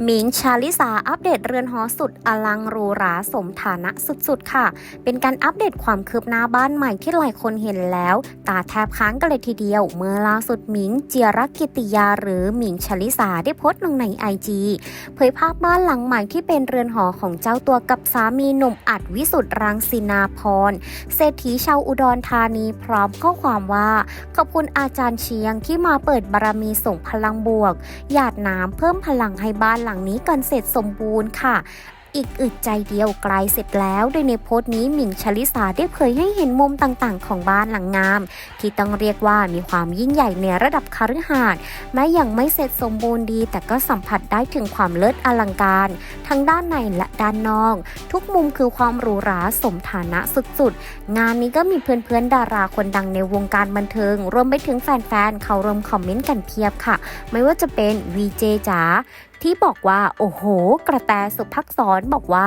หมิงชาลิสาอัปเดตเรือนหอสุดอลังรูหราสมฐานะสุดๆ ค่ะ เป็นการอัปเดตความคืบหน้าบ้านใหม่ที่หลายคนเห็นแล้ว ตาแทบค้างกันเลยทีเดียว เมื่อล่าสุดหมิงเจียรักกิติยาหรือหมิงชาลิสาได้โพสต์ลงในไอจีเผยภาพบ้านหลังใหม่ที่เป็นเรือนหอของเจ้าตัวกับสามีหนุ่มอัดวิสุทธ์รังสินาพรเศรษฐีชาวอุดรธานีพร้อมข้อความว่า ขอบคุณอาจารย์เชียงที่มาเปิดบารมีส่งพลังบวก หยาดน้ำเพิ่มพลังให้บ้านหลังนี้กันเสร็จสมบูรณ์ค่ะอีกอึดใจเดียวกลายเสร็จแล้ว โดยในโพสต์นี้หมิงชลิสาได้เผยให้เห็นมุมต่างๆ ของบ้านหลังงาม ที่ต้องเรียกว่ามีความยิ่งใหญ่ในระดับคฤหาสน์แม้ยังไม่เสร็จสมบูรณ์ดี แต่ก็สัมผัสได้ถึงความเลิศอลังการ ทั้งด้านในและด้านนอก ทุกมุมคือความหรูหราสมฐานะสุดๆ งานนี้ก็มีเพื่อนๆดาราคนดังในวงการบันเทิง รวมไปถึงแฟนๆเขารวมคอมเมนต์กันเพียบค่ะ ไม่ว่าจะเป็น VJ จ๋า ที่บอกว่าโอ้โห กระแตสุภักษรบอกว่า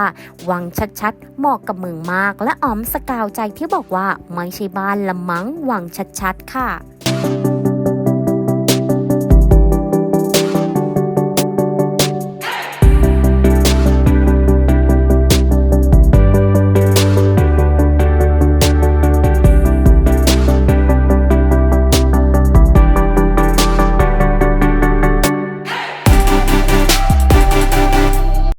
วังชัดๆเหมาะกับเมืองมาก และออมสกาวใจที่บอกว่าไม่ใช่บ้านละมั้งวังชัดๆค่ะ